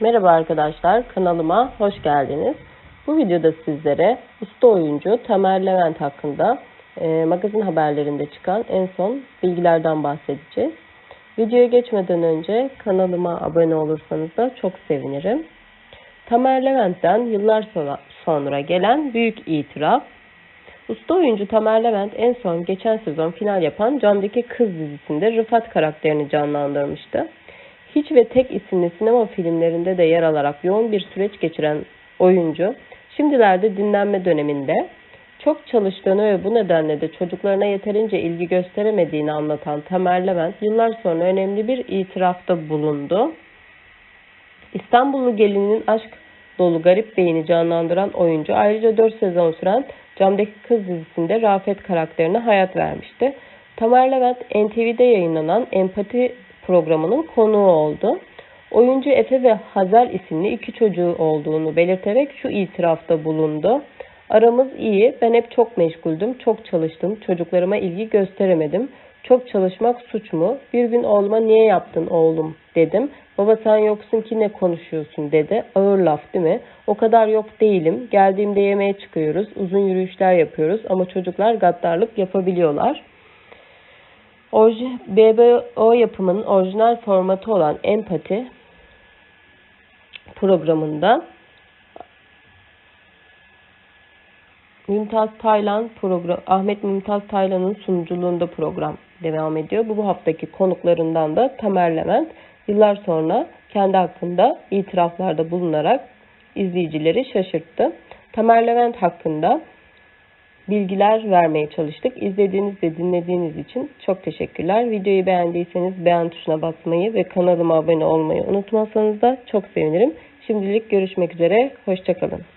Merhaba arkadaşlar, kanalıma hoş geldiniz. Bu videoda sizlere usta oyuncu Tamer Levent hakkında e, magazin haberlerinde çıkan en son bilgilerden bahsedeceğiz. Videoya geçmeden önce kanalıma abone olursanız da çok sevinirim. Tamer Levent'ten yıllar sonra, sonra gelen büyük itiraf. Usta oyuncu Tamer Levent en son geçen sezon final yapan Camdaki Kız dizisinde Rıfat karakterini canlandırmıştı. Hiç ve tek isimli sinema filmlerinde de yer alarak yoğun bir süreç geçiren oyuncu, şimdilerde dinlenme döneminde çok çalıştığını ve bu nedenle de çocuklarına yeterince ilgi gösteremediğini anlatan Tamer Levent yıllar sonra önemli bir itirafta bulundu. İstanbullu gelinin aşk dolu garip beyni canlandıran oyuncu ayrıca 4 sezon süren Camdaki Kız dizisinde Rafet karakterine hayat vermişti. Tamer Levent NTV'de yayınlanan Empati programının konuğu oldu. Oyuncu Efe ve Hazel isimli iki çocuğu olduğunu belirterek şu itirafta bulundu. Aramız iyi, ben hep çok meşguldüm, çok çalıştım, çocuklarıma ilgi gösteremedim. Çok çalışmak suç mu? Bir gün oğluma niye yaptın oğlum dedim. Baba sen yoksun ki ne konuşuyorsun dedi. Ağır laf değil mi? O kadar yok değilim. Geldiğimde yemeğe çıkıyoruz, uzun yürüyüşler yapıyoruz ama çocuklar gaddarlık yapabiliyorlar. Orji, BBO yapımının orijinal formatı olan Empati programında Mümtaz Taylan program Ahmet Mümtaz Taylan'ın sunuculuğunda program devam ediyor. Bu, bu haftaki konuklarından da Tamer Levent yıllar sonra kendi hakkında itiraflarda bulunarak izleyicileri şaşırttı. Tamer Levent hakkında bilgiler vermeye çalıştık. İzlediğiniz ve dinlediğiniz için çok teşekkürler. Videoyu beğendiyseniz beğen tuşuna basmayı ve kanalıma abone olmayı unutmazsanız da çok sevinirim. Şimdilik görüşmek üzere. Hoşçakalın.